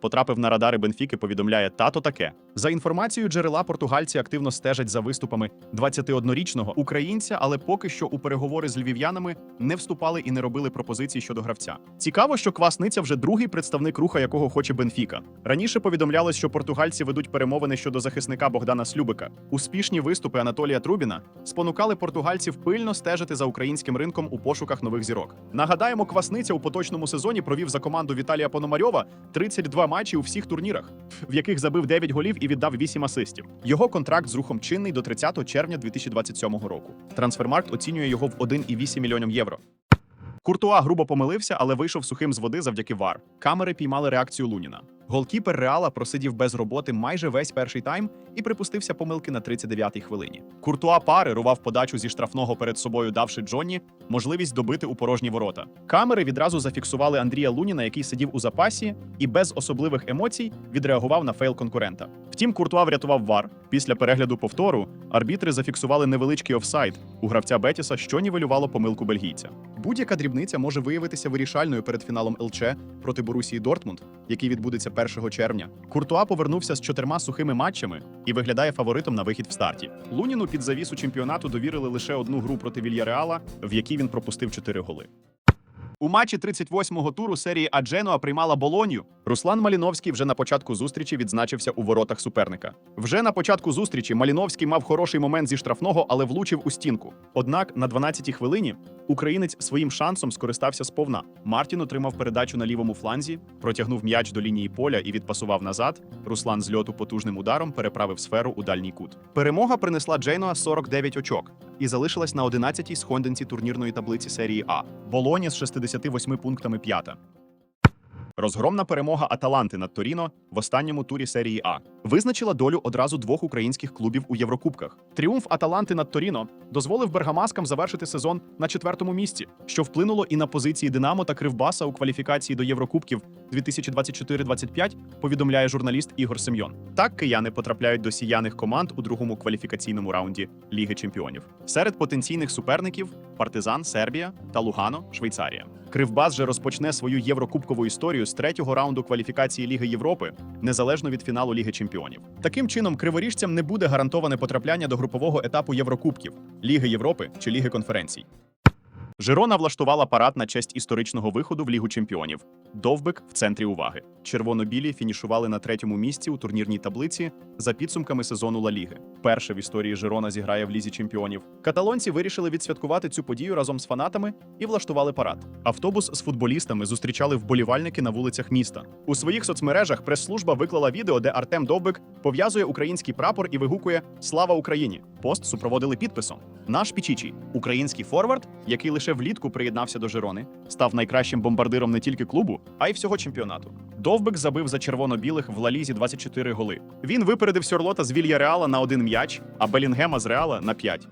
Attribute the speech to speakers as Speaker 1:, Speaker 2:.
Speaker 1: потрапив на радари Бенфіки. Повідомляє тато таке. За інформацією джерела, португальці активно стежать за виступами 21-річного українця, але поки що у переговори з львів'янами не вступали і не робили пропозицій щодо гравця. Цікаво, що Квасниця вже другий представник руха, якого хоче Бенфіка. Раніше повідомлялось, що португальці ведуть перемовини щодо захисника Богдана Слюбика. Успішні виступи Анатолія Трубіна спонукали португальців пильно стежити за українським ринком у пошуках нових зірок. Нагадаємо, Квасниця у поточному сезоні провів за команду Віталія Пономарьова 32 матчі у всіх турнірах, в яких забив 9 голів і віддав 8 асистів. Його контракт з рухом чинний до 30 червня 2027 року. Трансфермаркт оцінює його в 1,8 мільйонів євро. Куртуа грубо помилився, але вийшов сухим з води завдяки вар. Камери піймали реакцію Луніна. Голкіпер Реала просидів без роботи майже весь перший тайм і припустився помилки на 39-й хвилині. Куртуа пари рував подачу зі штрафного перед собою, давши Джонні можливість добити у порожні ворота. Камери відразу зафіксували Андрія Луніна, який сидів у запасі і без особливих емоцій відреагував на фейл конкурента. Втім, Куртуа врятував вар. Після перегляду повтору арбітри зафіксували невеличкий офсайд у гравця Бетіса, що нівелювало помилку бельгійця. Будь-яка дрібниця може виявитися вирішальною перед фіналом ЛЧ проти Борусії Дортмунд, який відбудеться 1 червня. Куртуа повернувся з чотирма сухими матчами і виглядає фаворитом на вихід в старті. Луніну під завісу чемпіонату довірили лише одну гру проти Вільяреала, в якій він пропустив чотири голи. У матчі 38-го туру серії А Дженуа приймала Болонью. Руслан Маліновський вже на початку зустрічі відзначився у воротах суперника. Вже на початку зустрічі Маліновський мав хороший момент зі штрафного, але влучив у стінку. Однак на 12-й хвилині українець своїм шансом скористався сповна. Мартін отримав передачу на лівому фланзі, протягнув м'яч до лінії поля і відпасував назад. Руслан з льоту потужним ударом переправив сферу у дальній кут. Перемога принесла Джейноа 49 очок і залишилась на 11-й сходинці турнірної таблиці серії А. Болоні з 68 пунктами п'ята. Розгромна перемога Аталанти над Торіно в останньому турі серії А визначила долю одразу двох українських клубів у Єврокубках. Тріумф Аталанти над Торіно дозволив бергамаскам завершити сезон на четвертому місці, що вплинуло і на позиції Динамо та Кривбаса у кваліфікації до Єврокубків 2024-25, повідомляє журналіст Ігор Семьйон. Так кияни потрапляють до сіяних команд у другому кваліфікаційному раунді Ліги Чемпіонів. Серед потенційних суперників Партизан, Сербія та Лугано, Швейцарія. Кривбас же розпочне свою єврокубкову історію з третього раунду кваліфікації Ліги Європи, незалежно від фіналу Ліги Чемпіонів. Таким чином, криворіжцям не буде гарантоване потрапляння до групового етапу Єврокубків, Ліги Європи чи Ліги конференцій. Жирона влаштувала парад на честь історичного виходу в Лігу чемпіонів. Довбик в центрі уваги. Червоно-білі фінішували на третьому місці у турнірній таблиці за підсумками сезону Ла Ліги. Перше в історії Жирона зіграє в лізі чемпіонів. Каталонці вирішили відсвяткувати цю подію разом з фанатами і влаштували парад. Автобус з футболістами зустрічали вболівальники на вулицях міста. У своїх соцмережах прес-служба виклала відео, де Артем Довбик пов'язує український прапор і вигукує Слава Україні! Пост супроводили підписом. Наш Пічічі, український форвард, який лише влітку приєднався до Жирони, став найкращим бомбардиром не тільки клубу, а й всього чемпіонату. Довбик забив за червоно-білих в Лалізі 24 голи. Він випередив Сьорлота з Вілья Реала на один м'яч, а Белінгема з Реала на 5.